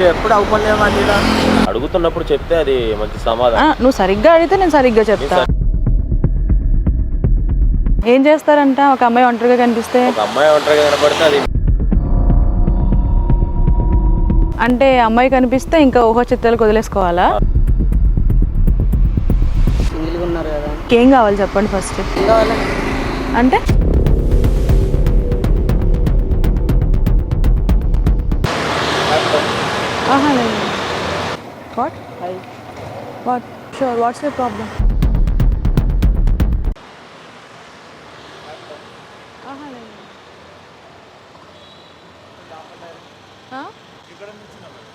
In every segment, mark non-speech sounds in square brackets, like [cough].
మీరు ఎప్పుడు అడుగుతున్నప్పుడు చెప్తే అది మంచి సమాధానం. నువ్వు సరిగ్గా అడిగితే నేను సరిగ్గా చెప్తా. సరి- ఏం చేస్తారంట? ఒక అమ్మాయి ఒంటరిగా కనిపిస్తే? ఒక అమ్మాయి ఒంటరిగా కనపడితే అది అంటే అమ్మాయి కనిపిస్తే ఇంకా ఊహ చిత్రాలకు వదిలేసుకోవాలా? సింగిల్గా ఉన్నారు కదా. ఏం కావాలి చెప్పండి ఫస్ట్ అంటే? What sure what's the problem ఆహా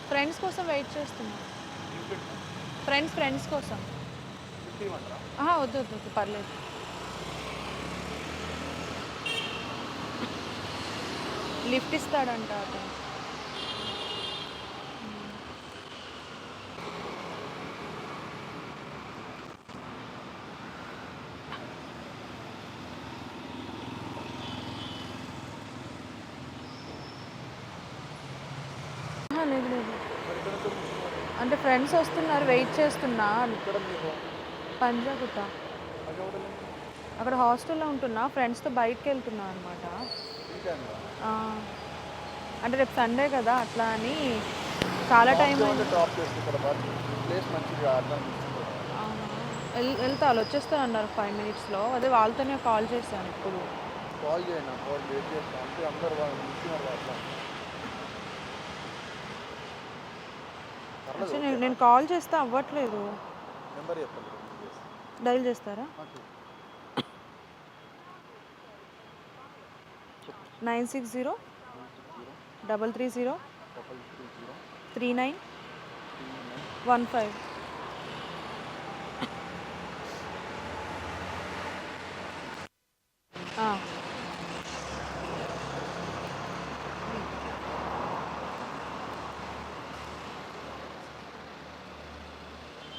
ఫ్రెండ్స్ కోసం వెయిట్ చేస్తున్నా. ఫ్రెండ్స్ ఫ్రెండ్స్ కోసం. ఆహా, వద్దు వద్దు వద్దు పర్లేదు. లిఫ్ట్ ఇస్తాడంట అతను. లేదు లేదు. అంటే ఫ్రెండ్స్ వస్తున్నారు వెయిట్ చేస్తున్నా. పంజాగుట్ట. అక్కడ హాస్టల్లో ఉంటున్నా ఫ్రెండ్స్తో బయటకు వెళ్తున్నా అనమాట అంటే రేపు సండే కదా అట్లా అని చాలా టైం వెళ్తా వాళ్ళు వచ్చేస్తాను అన్నారు ఫైవ్ మినిట్స్లో అదే వాళ్ళతోనే కాల్ చేశాను ఇప్పుడు. కాల్ చేయండి కాల్ వెయిట్ చేస్తాను అంటే అందరు Actually నేను నేను కాల్ చేస్తే అవ్వట్లేదు. నెంబర్ చెప్పండి డైల్ చేస్తారా? Nine six zero double three zero three nine one five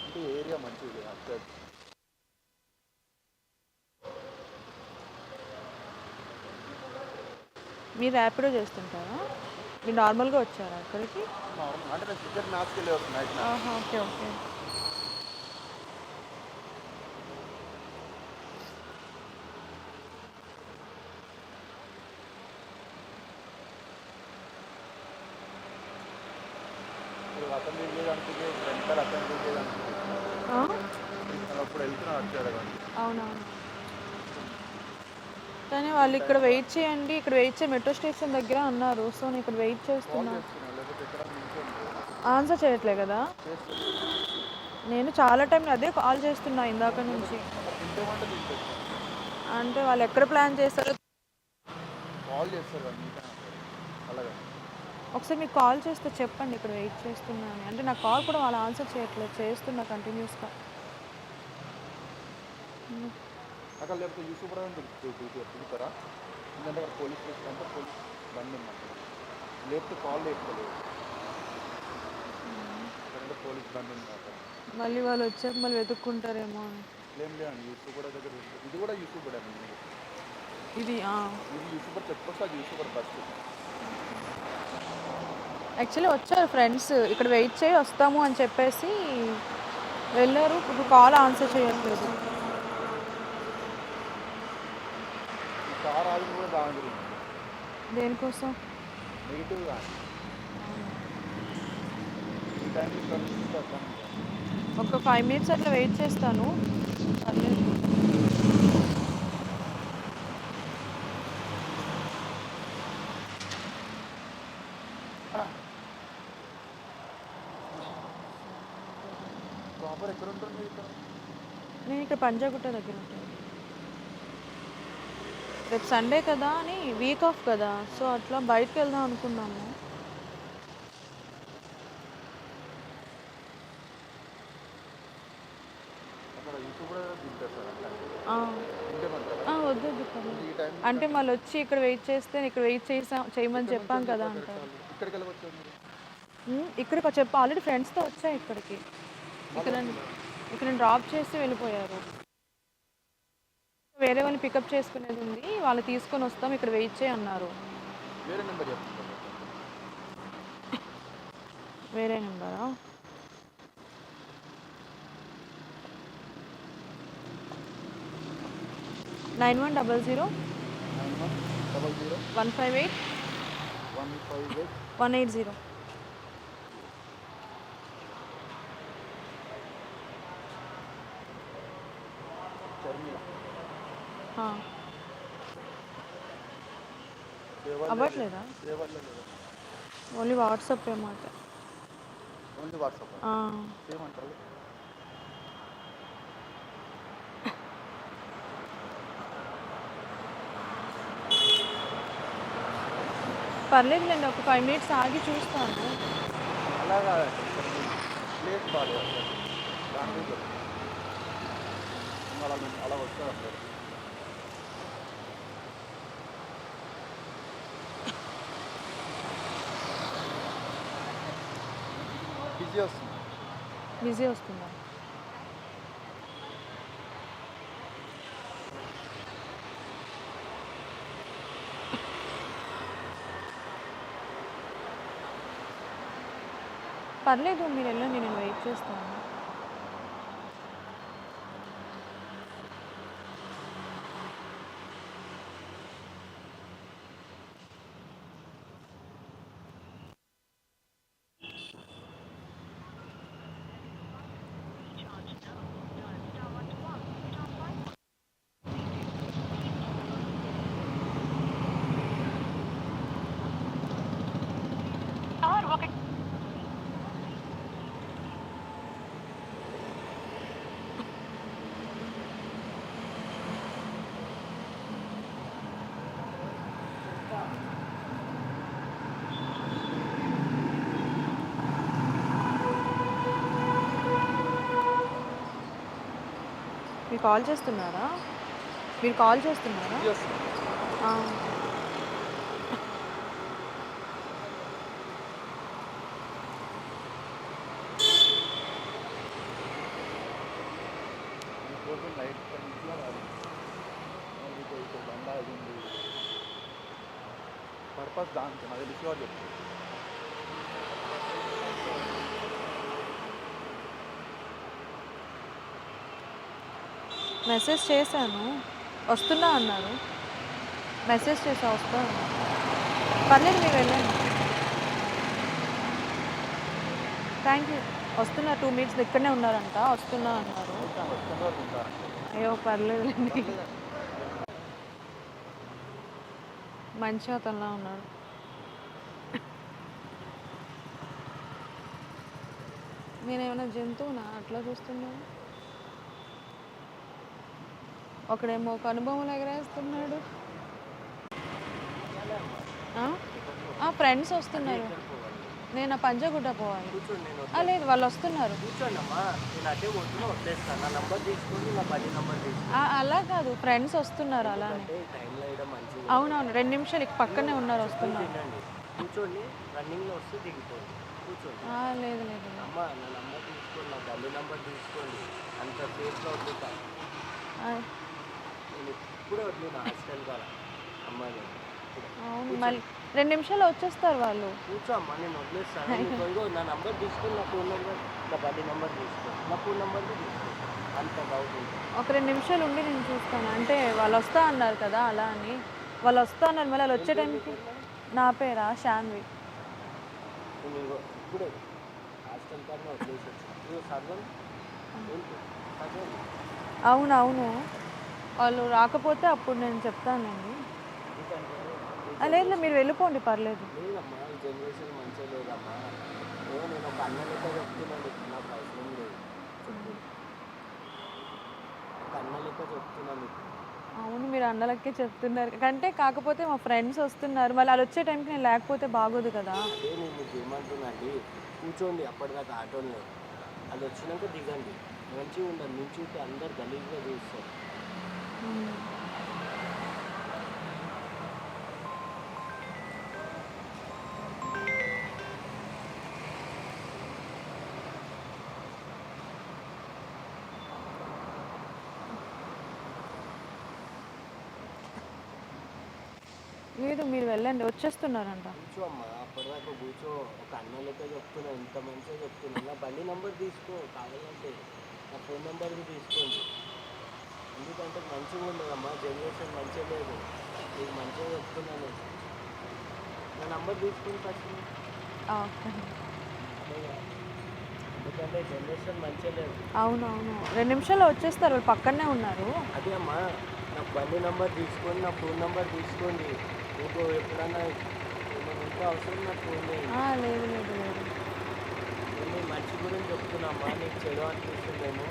అంటే ఏరియా మంచిది అక్కడ మీరు ర్యాపిడో చేస్తుంటారా? మీరు నార్మల్గా వచ్చారా అక్కడికి? నార్మల్ అంటే నేను వాళ్ళు ఇక్కడ వెయిట్ చేయండి ఇక్కడ వెయిట్ చేయ మెట్రో స్టేషన్ దగ్గర అన్నారు. సో నేను ఇక్కడ వెయిట్ చేస్తున్నా. చేస్తున్నాను ఆన్సర్ చేయట్లే కదా? నేను చాలా టైం అదే కాల్ చేస్తున్నా ఇందాక నుంచి. అంటే వాళ్ళు ఎక్కడ ప్లాన్ చేస్తారో? కాల్ ఒకసారి మీకు కాల్ చేస్తే చెప్పండి ఇక్కడ వెయిట్ చేస్తున్నా అని. అంటే నా కాల్ కూడా వాళ్ళు ఆన్సర్ చేయట్లేదు చేస్తున్నా కంటిన్యూస్గా అక్కడ లేకపోతే యూసూఫ్ కూడా తిరుగుతారా ఎందుకంటే అక్కడ పోలీస్ స్టేషన్ అంటే పోలీస్ బండి ఉంది అక్కడ. లేకపోతే కాల్ లేకపోలేదు అక్కడ పోలీస్ బండి ఉంది అక్కడ. మళ్ళీ వాళ్ళు వచ్చాక మళ్ళీ వెతుక్కుంటారేమో ఏం లేదండి యూసూఫ్ కూడా దగ్గర. ఇది కూడా యూసూఫ్ కూడా అండి ఇది ఇది యూసూఫ్ చెప్పొస్తే అది యూసూఫ్ ఫస్ట్. యాక్చువల్లీ వచ్చారు ఫ్రెండ్స్ ఇక్కడ వెయిట్ చేయి వస్తాము అని చెప్పేసి వెళ్ళారు. ఇప్పుడు కాల్ ఆన్సర్ చేయట్లేదు ఈ కార్ ఆగి కూడా దాని గురించి దేనికోసం? ఒక ఫైవ్ మినిట్స్ అట్లా వెయిట్ చేస్తాను. పర్లేదు. నేను ఇక్కడ పంజాగుట్ట దగ్గర ఉంటాను. రేపు సండే కదా అని వీక్ ఆఫ్ కదా సో అట్లా బయటకు వెళ్దాం అనుకున్నాము. వద్దు అంటే మళ్ళీ వచ్చి ఇక్కడ వెయిట్ చేస్తే ఇక్కడ వెయిట్ చేసా చేయమని చెప్పాం కదా అంటారు. ఇక్కడికి చెప్ప ఆల్రెడీ ఫ్రెండ్స్తో వచ్చా ఇక్కడికి? ఇక్కడ ఇక్కడ డ్రాప్ చేసి వెళ్ళిపోయారు. వేరే వాళ్ళని పికప్ చేసుకునేది ఉంది. వాళ్ళు తీసుకొని వస్తాం ఇక్కడ వెయిట్ చేయి అన్నారు. వేరే నెంబర్ వేరే నెంబరా? Nine one double zero one five eight one eight zero అవ్వట్లేదా? Only WhatsApp మాట? ఓన్లీ వాట్సాప్ ఏమంటారు? పర్లేదులేండి ఒక ఫైవ్ మినిట్స్ ఆగి చూస్తాను. అలా కాదండి ప్లేస్ బాగాలేదు అసలు దాంట్లో అలా అలా వస్తారు బిజీ వస్తుంది బిజీ వస్తుందా పర్లేదు మీరు వెళ్ళండి నేను వెయిట్ చేస్తాను మీరు కాల్ చేస్తున్నారా? మీరు కాల్ చేస్తున్నారా? బిజీ వస్తుంది ఆ. రోజు నైట్ ఇంట్లో రాదు మీకు ఇక్కడ బండ అది ఉంది పర్పస్ దానికి నాకు తెలిసి వాళ్ళు చెప్తారు మెసేజ్ చేశాను. వస్తున్నా అన్నారు మెసేజ్ చేసా వస్తా పర్లేదు మీరు వెళ్ళండి. థ్యాంక్ యూ వస్తున్నా టూ మినిట్స్ ఇక్కడనే ఉన్నారంట. వస్తున్నా అన్నారు. అయ్యో పర్లేదులేండి. మంచి అతనిలా ఉన్నాడు. నేనేమైనా జంతువునా? అట్లా చూస్తున్నాను. ఒకడేమో ఒక అనుభవం ఎగరేస్తున్నాడు. ఫ్రెండ్స్ వస్తున్నారు. నేను ఆ పంజగుడ్డ పోవాలి. లేదు వాళ్ళు వస్తున్నారు. అలా కాదు ఫ్రెండ్స్ వస్తున్నారు అలానే. మంచిది అవునవును రెండు నిమిషాలు ఇక పక్కనే ఉన్నారు వస్తున్నారు. లేదు లేదు లేదు. అమ్మ నా నంబర్ తీసుకోండి నా గల్లి నంబర్ తీసుకోండి. అంత నేను హాస్టల్ కాడ అమ్మాయిని అవును మళ్ళీ రెండు నిమిషాలు వచ్చేస్తారు వాళ్ళు. కూర్చో అమ్మా నేను వదిలేస్తాను. [laughs] నీకు ఇదిగో నా నంబర్ తీసుకొని నా ఫోన్ నెంబర్ నా నెంబర్ నా ఫోన్ నెంబర్ అంత డౌట్ ఉంటుంది ఒక రెండు నిమిషాలు ఉండి నేను చూస్తాను. అంటే వాళ్ళు వస్తా అన్నారు కదా అలా అని. వాళ్ళు వస్తా అన్నారు మళ్ళీ వాళ్ళు వచ్చే టైంకి నా పేరా? శాన్వి. నేను ఇప్పుడే హాస్టల్ వదిలేసి వచ్చాను అవును. అవును వాళ్ళు రాకపోతే అప్పుడు నేను చెప్తానండి. లేదు మీరు వెళ్ళిపోండి పర్లేదు. అవును మీరు అండలకే చెప్తున్నారు. కంటే కాకపోతే మా ఫ్రెండ్స్ వస్తున్నారు. మళ్ళీ వాళ్ళు వచ్చే టైంకి నేను లేకపోతే బాగోదు కదా. అదే నేను మీకు ఏమంటున్నా అండి కూర్చోండి అప్పటిదాకా ఆటోలో అది వచ్చినాక దిగండి. మంచిగా ఉండదు నుంచి అందరు గలీజ్గా చూస్తారు. లేదు మీరు వెళ్ళండి. వచ్చేస్తున్నారంట. కూర్చో అప్పటిదాకా కూర్చో. ఒక అన్న చెప్తున్నా. ఇంత మంచిగా చెప్తున్నా. నా బండి నెంబర్ తీసుకో. కావాలంటే నా ఫోన్ నెంబర్ తీసుకోండి. ఎందుకంటే మంచిగా ఉండదమ్మా జనరేషన్ మంచిగా లేదు. నీకు మంచిగా చెప్తున్నాను. నా నంబర్ తీసుకుని ఫస్ట్ ఎందుకంటే జనరేషన్ మంచిగా లేదు. అవునవును. రెండు నిమిషాల్లో వచ్చేస్తారు వాళ్ళు పక్కనే ఉన్నారు. అదే అమ్మా నా బండి నెంబర్ తీసుకోండి నా ఫోన్ నెంబర్ తీసుకోండి మీకు ఎప్పుడన్నా ఏమైనా ఉంటే అవసరం నాకు ఫోన్ చేయండి ఆ, లేదు లేదు లేదు. నేను మంచి గురించి చెప్తున్నామ్మా నీకు చెడు అనిపిస్తుందేమో.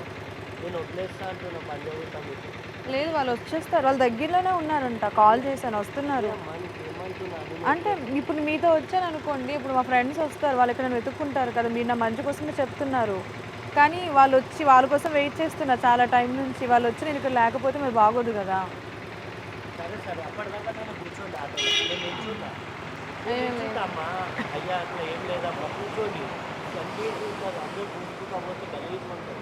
నేను వదిలేస్తా అంటున్నా పని చదువుతా మీకు. లేదు వాళ్ళు వచ్చేస్తారు. వాళ్ళ దగ్గరలోనే ఉన్నారంట. కాల్ చేశాను వస్తున్నారు. అమ్మా నీకు ఏమంటున్నాను అంటే ఇప్పుడు మీతో వచ్చాను అనుకోండి ఇప్పుడు మా ఫ్రెండ్స్ వస్తారు. వాళ్ళు ఇక్కడ వెతుక్కుంటారు కదా మీరు నా మంచి కోసమే చెప్తున్నారు. కానీ వాళ్ళు వచ్చి వాళ్ళ కోసం వెయిట్ చేస్తున్నారు చాలా టైం నుంచి. వాళ్ళు వచ్చి నేను ఇక్కడ లేకపోతే మరి బాగోదు కదా. సరే సరే. అప్పటిదాకా నేను కూర్చోండి ఆటోలో నేను నిల్చుంటా. ఏం లేదు. నిల్చుంటా అమ్మా. అయ్యా అట్లా ఏం లేదమ్మా. కూర్చోండి. ఉంటుంది అందరూ కూర్చుకోకపోతే గలీజ్ ఉంటుంది.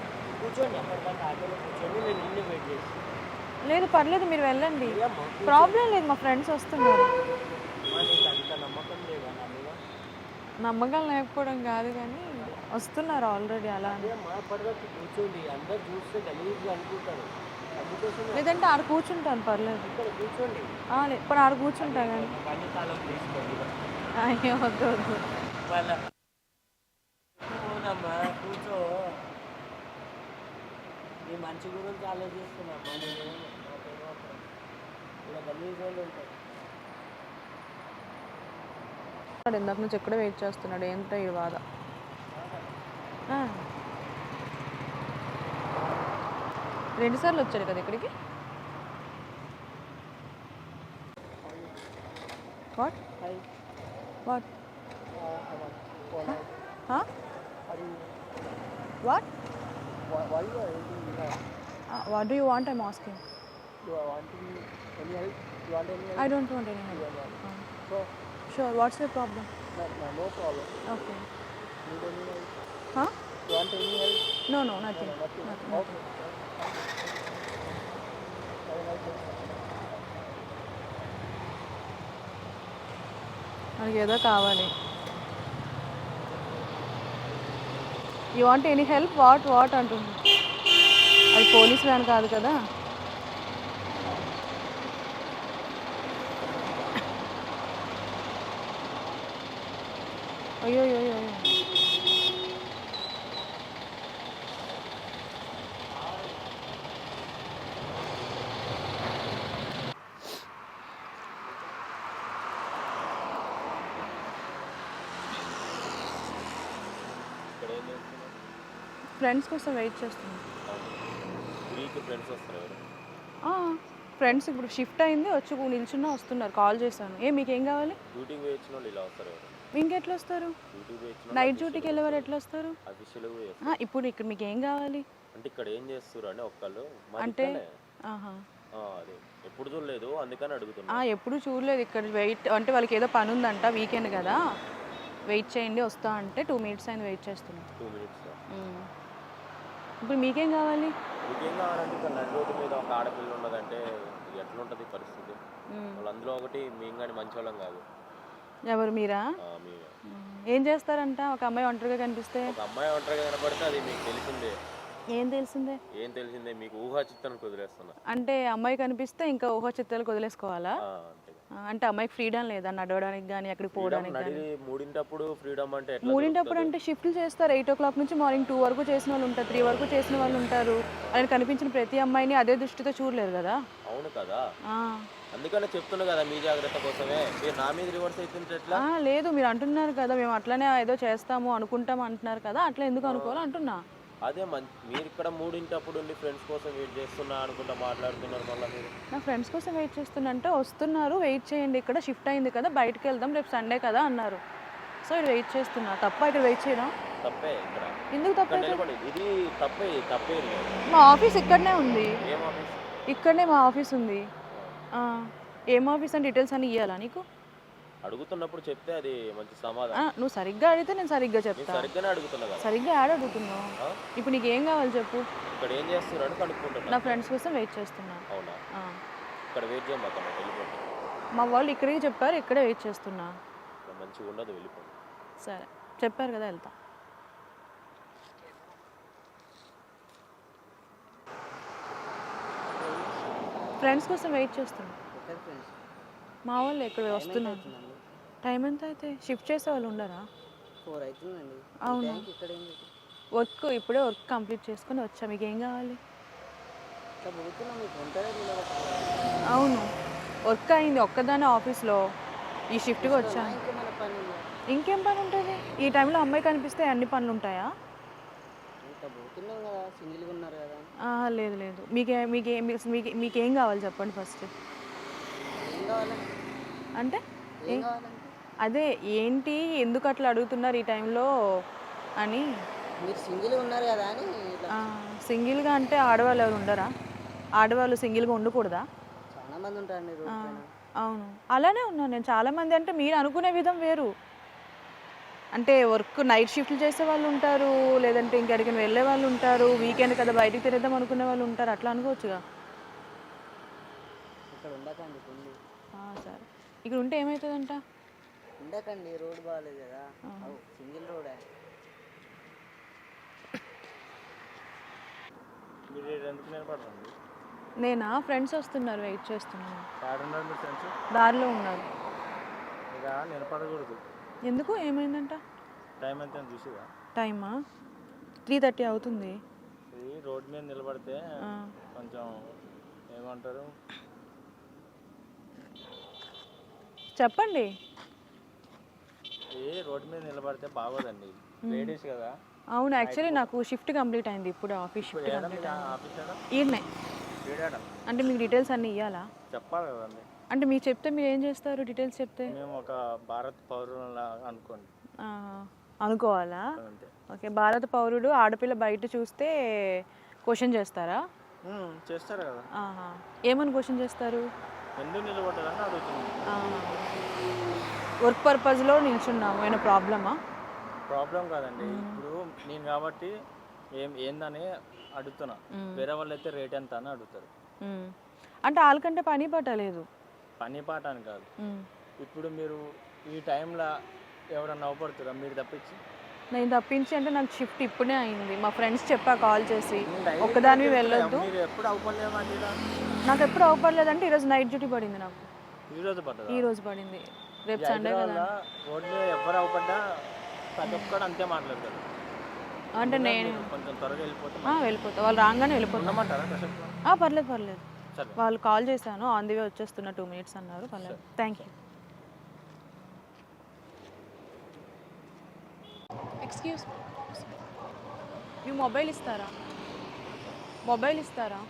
లేదు పర్లేదు మీరు వెళ్ళండి. ప్రాబ్లం లేదు మా ఫ్రెండ్స్ వస్తున్నారు. నమ్మకం లేకపోవడం కాదు కానీ వస్తున్నారు ఆల్రెడీ అలా లేదంటే ఆడ కూర్చుంటాను పర్లేదు. ఇప్పుడు ఆడ కూర్చుంటా కానీ. అయ్యో వద్దు వద్దు. కూర్చో. నీ మంచి గురించి ఆలోచిస్తున్నామ్మా నేను ఇలా గలీజ్ వాళ్ళు ఉంటారు. వాడు ఇందాక నుంచి ఎక్కడ వెయిట్ చేస్తున్నాడు. ఏంటో ఈ బాధ. రెండుసార్లు వచ్చాడు కదా ఇక్కడికి? What? What? What? What do you want I'm asking You are wanting any help? You want any help? I don't want any help So, sure what's your problem no, no, no problem. Okay Need any help? హా You want any help? No no nothing Nothing. Okay. Have a nice day. మనకి ఏదో కావాలి you want any help what what అంటుంది అది police van కాదు కదా. అయ్యో అయ్యో అయ్యో ఫ్రెండ్స్ కోసం వెయిట్ చేస్తున్నాను వీక్ ఫ్రెండ్స్ వస్తారు ఫ్రెండ్స్ ఇప్పుడు షిఫ్ట్ అయింది వచ్చి నిల్చున్నా వస్తున్నారు కాల్ చేశాను. ఏ మీకేం కావాలి? డ్యూటీకి వేయించిన వాళ్ళు ఇలా వస్తారు ఇంకెట్లా వస్తారు. నైట్ డ్యూటీకి వెళ్ళేవారు ఎట్లా వస్తారు. ఇప్పుడు ఇక్కడ మీకు ఏం కావాలి? అంటే ఇక్కడ ఏం చేస్తారు అని ఒక్కళ్ళు? అంటే ఎప్పుడు చూడలేదు అందుకని అడుగుతున్నా. ఎప్పుడు చూడలేదు. ఇక్కడ వెయిట్ అంటే వాళ్ళకి ఏదో పని ఉందంట వీకెండ్ కదా. వెయిట్ చేయండి వస్తా అంటే టూ మినిట్స్ అయింది వెయిట్ చేస్తున్నాం. Two minutes. ఇప్పుడు మీకేం కావాలి? మీకేం కావాలంటే ఇక్కడ నడి రోడ్డు మీద ఒక ఆడపిల్ల ఉన్నదంటే ఎట్లుంటుంది పరిస్థితి? మ్మ్. వాళ్ళు అందులో ఒకటి మేము కానీ కాదు. ఎవరు మీరా. ఏం చేస్తారంట? ఒక అమ్మాయి ఒంటరిగా కనిపిస్తే? ఒక అమ్మాయి ఒంటరిగా కనబడితే అది మీకు తెలిసిందే. ఏం తెలిసిందే? ఏం తెలిసిందే? మీకు ఊహా చిత్తానికి వదిలేస్తున్నా. అంటే అమ్మాయి కనిపిస్తే ఇంకా ఊహ చిత్తాలకు వదిలేసుకోవాలా అంటే అమ్మాయికి ఫ్రీడమ్ లేదా నడవడానికి కానీ అక్కడికి పోవడానికి కానీ మూడింటప్పుడు ఫ్రీడమ్ అంటే మూడింటప్పుడు అంటే షిఫ్ట్లు చేస్తారు. ఎయిట్ ఓ క్లాక్ నుంచి మార్నింగ్ టూ వరకు చేసిన వాళ్ళు ఉంటారు త్రీ వరకు చేసిన వాళ్ళు ఉంటారు. ఆయన కనిపించిన ప్రతి అమ్మాయిని అదే దృష్టితో చూడలేరు కదా. అవును కదా. అందుకనే చెప్తున్నా కదా మీ జాగ్రత్త కోసమే. మీరు నా మీద రివర్స్ ఎట్లా? ఆ, లేదు మీరు అంటున్నారు కదా మేము అట్లనే ఏదో చేస్తాము అనుకుంటాం అంటున్నారు కదా అట్లా ఎందుకు అనుకోవాలి అంటున్నా. అదే మంచి మీరు ఇక్కడ మూడింటప్పుడు ఉండి ఫ్రెండ్స్ కోసం వెయిట్ చేస్తున్నా అనుకుంటా మాట్లాడుతున్నారు మళ్ళీ మీరు. నా ఫ్రెండ్స్ కోసం వెయిట్ చేస్తున్నా అంటే వస్తున్నారు వెయిట్ చేయండి ఇక్కడ షిఫ్ట్ అయింది కదా బయటకు వెళ్దాం రేపు సండే కదా అన్నారు. సో ఇక్కడ వెయిట్ చేస్తున్నా. తప్ప ఇక్కడ వెయిట్ చేయడం తప్పే ఇక్కడ. ఎందుకు తప్ప? ఇది తప్పే తప్పే లేదు. మా ఆఫీస్ ఇక్కడనే ఉంది. ఏం ఆఫీస్? ఇక్కడనే మా ఆఫీస్ ఉంది. ఆ, ఏం ఆఫీస్ అని డీటెయిల్స్ అని ఇవ్వాలా నీకు? అడుగుతున్నప్పుడు చెప్తే అది మంచి ఆ, సమాధానం. నువ్వు సరిగ్గా అడిగితే నేను సరిగ్గా నేను చెప్తా. సరిగ్గానే అడుగుతున్నా కదా. సరిగ్గా యాడ్ అడుగుతున్నావు? ఇప్పుడు నీకు ఏం కావాలి చెప్పు. ఇక్కడ ఏం చేస్తున్నారు అని నా కనుక్కుంటున్నా ఫ్రెండ్స్ కోసం వెయిట్ చేస్తున్నా. అవునా? ఆ. ఇక్కడ వెయిట్ చేయమాకన్నా వెళ్ళిపోతే మా వాళ్ళు ఇక్కడికి చెప్పారు ఇక్కడే వెయిట్ చేస్తున్నా. మంచిగా ఉండదు వెళ్ళిపోండి. సరే. చెప్పారు కదా వెళ్తా. ఫ్రెండ్స్ కోసం వెయిట్ చేస్తున్నా. మా వాళ్ళు ఇక్కడ వస్తున్నారు? టైం ఎంత అయితే షిఫ్ట్ చేసే వాళ్ళు ఉండరా? ఫోర్ అవుతుందండి. అవును. ఇక్కడ ఏం లేదు. వర్క్ ఇప్పుడే వర్క్ కంప్లీట్ చేసుకొని వచ్చా మీకు ఏం కావాలి? ఇట్లా పోతున్నాం మీకు ఉంటారా అవును. వర్క్ అయింది ఒక్కదానే ఆఫీస్లో ఈ షిఫ్ట్కి వచ్చాను ఇంకా మన పని ఉందా? ఇంకేం పని ఉంటుంది? ఈ టైంలో అమ్మాయి కనిపిస్తే అన్ని పనులు ఉంటాయా? ఇట్లా పోతున్నాం కదా సింగిల్గా ఉన్నారు కదా. ఆహా, లేదు లేదు. మీకే మీకే మీకు మీకు- మీకేం కావాలి చెప్పండి ఫస్ట్ ఏం అంటే ఏం కావాలంటే అదే ఏంటి? ఎందుకు అట్లా అడుగుతున్నారు ఈ టైంలో అని. మీరు సింగిల్గా ఉన్నారు కదా అని సింగిల్గా అంటే ఆడవాళ్ళు ఎవరు ఉండరా? ఆడవాళ్ళు సింగిల్గా ఉండకూడదా? చాలా మంది పైన అవును. అలానే ఉన్నాను నేను. చాలామంది అంటే మీరు అనుకునే విధం వేరు. అంటే వర్క్ నైట్ షిఫ్ట్లు చేసే వాళ్ళు ఉంటారు లేదంటే ఇంకెక్కడికి వెళ్ళే వాళ్ళు ఉంటారు వీకెండ్ కదా బయటికి తినేద్దాం అనుకునే వాళ్ళు ఉంటారు. అట్లా అనుకోవచ్చుగా? సరే. ఇక్కడ ఉంటే ఏమవుతుందంట ఉండకండి రోడ్ బాగాలేదు కదా. సింగిల్ రోడే. నేనా? ఫ్రెండ్స్ వస్తున్నారు వెయిట్ చేస్తున్నాను ఉన్నారు మీ ఫ్రెండ్స్? దారిలో ఉన్నారు. ఇక నిలబడకూడదు. ఎందుకు? ఏమైందంట? టైం ఎంత చూసిగా టైమా? త్రీ థర్టీ అవుతుంది. ఇది రోడ్ మీద నిలబడితే కొంచెం ఏమంటారు? చెప్పండి. రోడ్ మీద నిలబడితే బాగోదండి. లేడీస్ కదా. అవును యాక్చువల్లీ నాకు షిఫ్ట్ కంప్లీట్ అయింది ఇప్పుడు ఆఫీస్ షిఫ్ట్ కంప్లీట్ ఈయనే అంటే మీకు డీటెయిల్స్ అన్నీ ఇవ్వాలా చెప్పాలి కదండి. అంటే మీకు చెప్తే మీరు ఏం చేస్తారు? డీటెయిల్స్ చెప్తే? మేము ఒక భారత్ పౌరులా అనుకోండి. ఆ, అనుకోవాలా? ఓకే భారత పౌరుడు ఆడపిల్ల బయట చూస్తే క్వశ్చన్ చేస్తారా? చేస్తారు కదా. ఏమని క్వశ్చన్ చేస్తారు? ఎందుకు నిలబడ్డారని అడుగుతున్నాను వర్క్ పర్పస్లో నిల్చున్నాము. ఏమైనా ప్రాబ్లమా? ప్రాబ్లం కాదండి. ఇప్పుడు నేను కాబట్టి ఏం ఏందని అడుగుతున్నా. వేరే వాళ్ళు అయితే రేట్ ఎంత అని అడుగుతారు. అంటే వాళ్ళకంటే పని పట్టలేదు పని పాట అని కాదు. ఇప్పుడు మీరు ఈ టైంలో ఎవరన్నా అవపడుతురా మీరు తప్పించి? నేను తప్పించి అంటే నాకు షిఫ్ట్ ఇప్పుడే అయింది. మా ఫ్రెండ్స్ చెప్పా కాల్ చేసి ఒక్కదానివి వెళ్ళొద్దు. మీరు ఎప్పుడు నాకు ఎప్పుడు అవపడలేదంటే ఈరోజు నైట్ డ్యూటీ పడింది నాకు. ఈ రోజు పడింది. రేపు సండే కదా. మీద ఎవరు అవపడ్డా ప్రతి ఒక్కడు అంతే మాట్లాడతారు. అంటే నేను కొంచెం త్వరగా వెళ్ళిపోతే ఆ, వెళ్ళిపోతా. వాళ్ళు రాగానే వెళ్ళిపోతాం ఉండమంటారా కాసేపు ఆ, పర్లేదు పర్లేదు. సరే. వాళ్ళు కాల్ చేశాను ఆన్ ది వే వచ్చేస్తున్న టూ మినిట్స్ అన్నారు. పర్లేదు. Thank you excuse me mobile ఇస్తారా? మొబైల్ ఇస్తారా?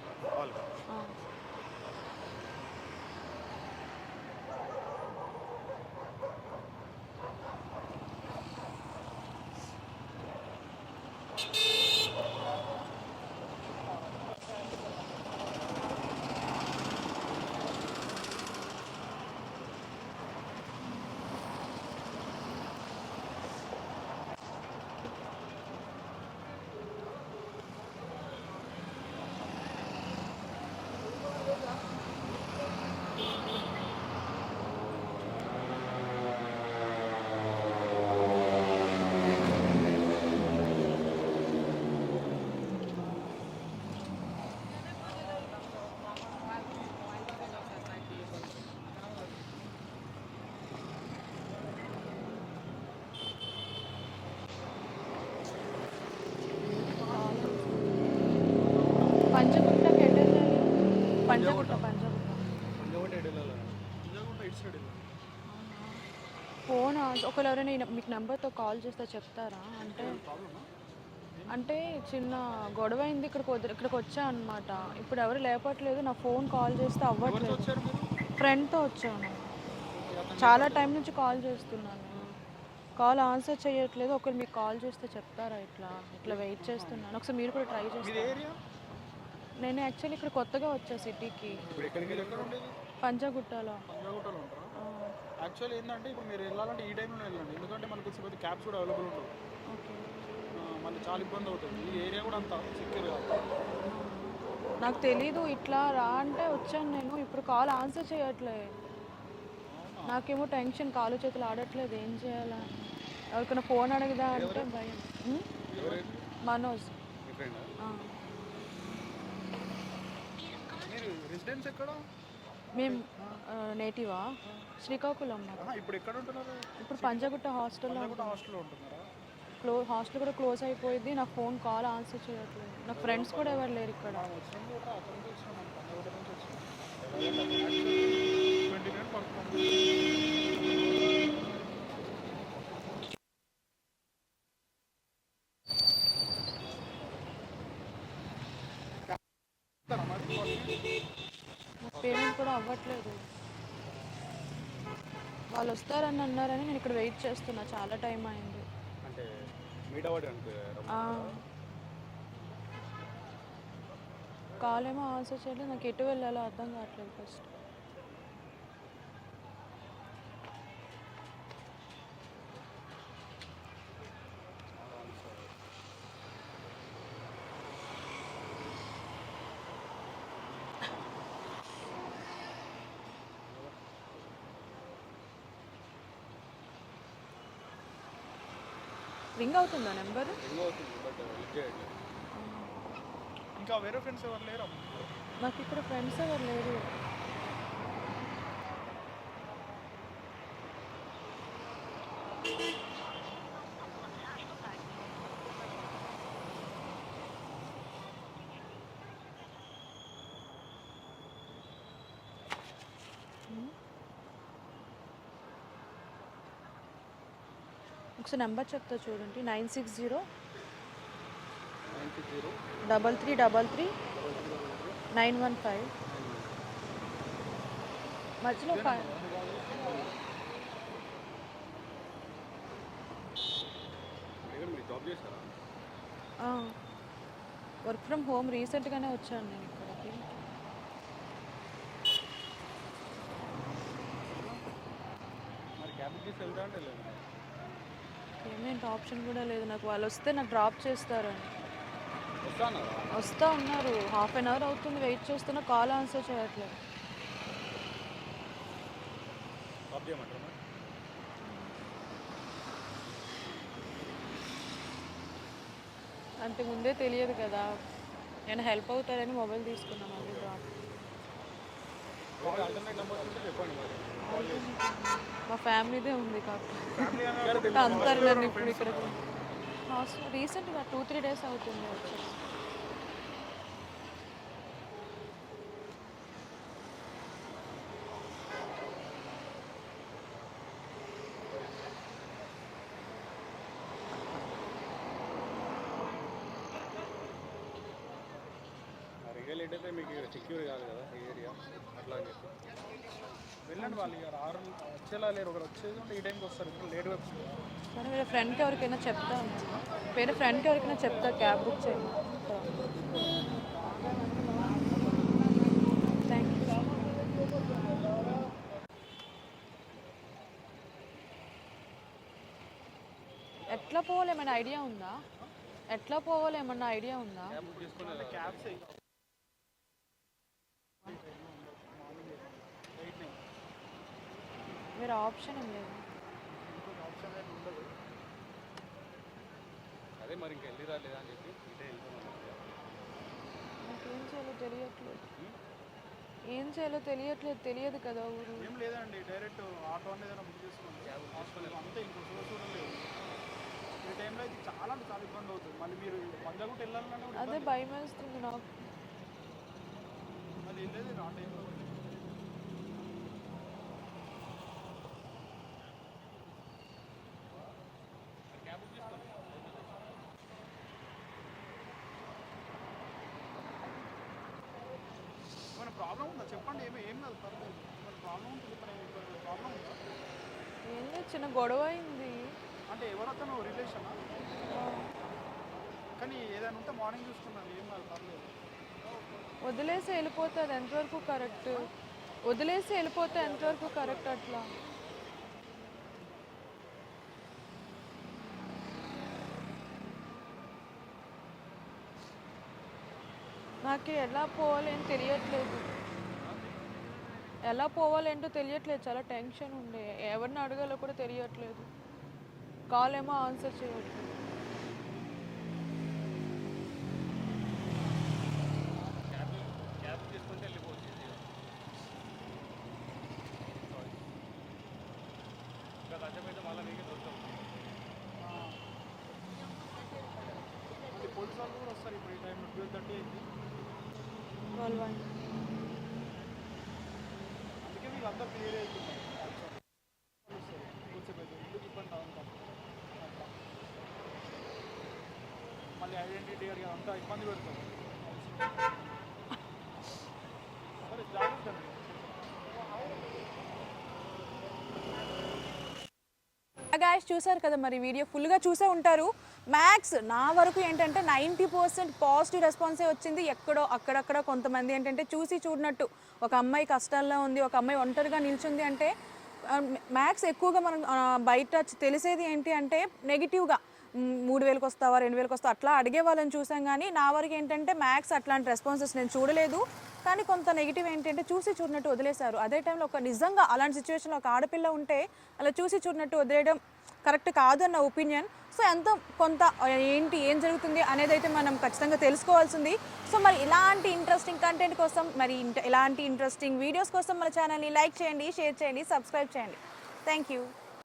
ఫోన్ ఒకవేళ ఎవరైనా మీకు నెంబర్తో కాల్ చేస్తే చెప్తారా? అంటే అంటే చిన్న గొడవ అయింది ఇక్కడికి ఇక్కడికి వచ్చా అనమాట ఇప్పుడు ఎవరు లేపట్లేదు. నా ఫోన్ కాల్ చేస్తే అవ్వట్లేదు. ఫ్రెండ్తో వచ్చాను. చాలా టైం నుంచి కాల్ చేస్తున్నాను. కాల్ ఆన్సర్ చేయట్లేదు. ఒకరు మీకు కాల్ చేస్తే చెప్తారా ఇట్లా? ఇట్లా వెయిట్ చేస్తున్నాను. ఒకసారి మీరు కూడా ట్రై చేస్తారు? నేను యాక్చువల్లీ ఇక్కడ కొత్తగా వచ్చా సిటీకి. పంచగుట్టలో. పంజాగుట్టలో ఉంటారా? యాక్చువల్లీ ఏంటంటే ఇప్పుడు మీరు వెళ్ళాలంటే ఈ టైంలో వెళ్ళండి. ఎందుకంటే మనకు వచ్చి క్యాబ్స్ కూడా అవైలబుల్ ఉండవు. ఓకే. ఆ, మళ్ళీ చాలా ఇబ్బంది అవుతుంది. ఈ ఏరియా కూడా అంత సెక్యూర్ కాదు. నాకు తెలీదు ఇట్లా రా అంటే వచ్చాను నేను. ఇప్పుడు కాల్ ఆన్సర్ చేయట్లే. నాకేమో టెన్షన్ కాలు చేతులు ఆడట్లేదు. ఏం చేయాలా? ఎవరికైనా ఫోన్ అడగదా అంటే భయం. ఉం? మనోజ్. మీ ఫ్రెండ్ ఆ. మీరు రెసిడెన్స్ ఎక్కడ? మేము నేటివా? శ్రీకాకుళం ఇప్పుడు ఎక్కడ ఉంటున్నారు? ఇప్పుడు పంజాగుట్ట హాస్టల్లో హాస్టల్లో ఉంటున్నారా? క్లో హాస్టల్ కూడా క్లోజ్ అయిపోయింది. నా ఫోన్ కాల్ ఆన్సర్ చేయట్లేదు. నా ఫ్రెండ్స్ కూడా ఎవరు లేరు ఇక్కడ. వచ్చినాం కూడా అక్కడ నుంచి వచ్చినాం మనం పంజాగుట్ట నుంచి వచ్చినాం ట్వంటీ మినిట్ పడుతుంది పేమెంట్ కూడా అవ్వట్లేదు. వాళ్ళు వస్తారని అన్నారని నేను ఇక్కడ వెయిట్ చేస్తున్నా. చాలా టైం అయింది. అంటే మీట్ ఆ. కాల్ ఏమో ఆన్సర్ చేయలేదు నాకు ఎటు వెళ్ళాలో అర్థం కావట్లేదు ఫస్ట్. రింగ్ అవుతుందా నెంబర్? ఇంకా వేరే ఫ్రెండ్స్ ఎవరు లేరా? నాకు ఇక్కడ ఫ్రెండ్స్ ఎవరు లేరు. ఒకసారి నెంబర్ చెప్తా చూడండి. Nine six zero double three double three nine one five. మధ్యలో ఫైవ్. ఇక్కడ వర్క్ ఫ్రమ్ హోమ్ రీసెంట్గానే వచ్చాను నేను ఇక్కడికి మరి క్యాబ్ తీసి వెళ్తా అంటే లేదు పేమెంట్ ఆప్షన్ కూడా లేదు నాకు. వాళ్ళు వస్తే నాకు డ్రాప్ చేస్తారని. వస్తా ఉన్నారు. హాఫ్ అన్ అవర్ అవుతుంది. వెయిట్ చేస్తున్నా. కాల్ ఆన్సర్ చేయట్లేదు? అంటే ముందే తెలియదు కదా. నేను హెల్ప్ అవుతారని మొబైల్ తీసుకున్నాను మళ్ళీ డ్రాప్. మా ఫ్యామిలీదే ఉంది కాకపోతే అంటారు నన్ను ఇప్పుడు ఇక్కడ హాస్టల్ రీసెంట్గా టూ త్రీ డేస్ అవుతుంది వచ్చేసి. రియల్ అయితే మీకు సెక్యూర్ కాదు కదా ఈ ఏరియా అట్లా అని చెప్పి. వెళ్ళండి వాళ్ళు ఇక ఆరు వచ్చేలా లేరు. ఒకరు వచ్చేది ఉంటే ఈ టైంకి వస్తారు. లేట్గా వస్తుంది వేరే ఫ్రెండ్కి ఎవరికైనా చెప్తా వేరే ఫ్రెండ్కి ఎవరికైనా చెప్తా క్యాబ్ బుక్ చేయండి. థ్యాంక్ యూ ఎట్లా పోవాలి? ఏమైనా ఐడియా ఉందా? ఎట్లా పోవాలి? ఏమన్నా ఐడియా ఉందా? క్యాబ్స్ వేరే ఆప్షన్ ఏం లేదు. అదే మరి ఇంకా వెళ్ళి రాలేదా అని చెప్పి ఇదే నాకేం చేయాలో తెలియట్లేదు. ఏం చేయాలో తెలియట్లేదు తెలియదు కదా ఊరు. ఏం లేదండి డైరెక్ట్ ఆటో అనేది ఏదైనా బుక్ చేసుకోండి హాస్పిటల్ అంతే ఇంకో సోర్స్ కూడా లేదు. ఈ టైంలో అయితే చాలా అంటే చాలా ఇబ్బంది అవుతుంది. మళ్ళీ మీరు పంజాగుట్ట వెళ్ళాలన్నా కూడా అదే భయం వేస్తుంది నాకు. మళ్ళీ వెళ్ళేది ఆ టైంలో ఏమైనా ప్రాబ్లం ఉందా చెప్పండి ఏమి ఏం కాదు పర్లేదు ఏమైనా ప్రాబ్లం ఉంటుంది ప్రాబ్లం ఉందా ఏం లేదు చిన్న గొడవ అయింది. అంటే ఎవరతను రిలేషనా కానీ ఏదైనా ఉంటే మార్నింగ్ చూసుకున్నాను ఏం కాదు పర్లేదు. వదిలేసి వెళ్ళిపోతే అది ఎంతవరకు కరెక్ట్ వదిలేసి వెళ్ళిపోతే ఎంతవరకు కరెక్ట్ అట్లా? నాకు ఎలా పోవాలి అని తెలియట్లేదు. ఎలా పోవాలేంటో తెలియట్లేదు. చాలా టెన్షన్ ఉండే. ఎవరిని అడగాలో కూడా తెలియట్లేదు. కాల్ ఏమో ఆన్సర్ చేయట్లేదు క్యాబ్ తీసుకుంటే వెళ్ళిపోవచ్చు ఈజీగా ఇంకా కష్టమైతే మళ్ళీ మీకే దొరుకుతాం మళ్ళీ పోలీసు వాళ్ళు కూడా వస్తారు ఇప్పుడు ఈ టైంలో ట్వెల్వ్ థర్టీ అయింది వాళ్ళు వాళ్ళు- అందుకే మీకు అంతా క్లియర్ అవుతుంది వస్తారు కొంచెం అయితే ఎందుకు ఇబ్బంది అంతా అట్లా మళ్ళీ ఐడెంటిటీ అడిగి అంతా ఇబ్బంది పెడుతుంది సరే జాగ్రత్త గాయస్ చూసారు కదా మరి వీడియో? ఫుల్గా చూసే ఉంటారు. మ్యాక్స్ నా వరకు ఏంటంటే నైంటీ పర్సెంట్ పాజిటివ్ రెస్పాన్సే వచ్చింది. ఎక్కడో అక్కడక్కడ కొంతమంది ఏంటంటే చూసి చూడనట్టు. ఒక అమ్మాయి కష్టాల్లో ఉంది ఒక అమ్మాయి ఒంటరిగా నిల్చుంది అంటే మ్యాక్స్ ఎక్కువగా మనం బయట తెలిసేది ఏంటి అంటే నెగిటివ్గా మూడు వేలకు వస్తావా రెండు వేలకు వస్తావా అట్లా అడిగే వాళ్ళని చూసాం కానీ నా వరకు ఏంటంటే మ్యాక్స్ అట్లాంటి రెస్పాన్సెస్ నేను చూడలేదు. కానీ కొంత నెగిటివ్ ఏంటంటే చూసి చూడనట్టు వదిలేశారు. అదే టైంలో ఒక నిజంగా అలాంటి సిచ్యువేషన్లో ఒక ఆడపిల్ల ఉంటే అలా చూసి చూడనట్టు వదిలేయడం కరెక్ట్ కాదు అన్న ఒపీనియన్. సో ఎంతో కొంత ఏంటి ఏం జరుగుతుంది అనేది అయితే మనం ఖచ్చితంగా తెలుసుకోవాల్సింది. సో మరి ఇలాంటి ఇంట్రెస్టింగ్ కంటెంట్ కోసం మరి ఇంట- ఇలాంటి ఇంట్రెస్టింగ్ వీడియోస్ కోసం మన ఛానల్ని లైక్ చేయండి షేర్ చేయండి సబ్స్క్రైబ్ చేయండి. Thank you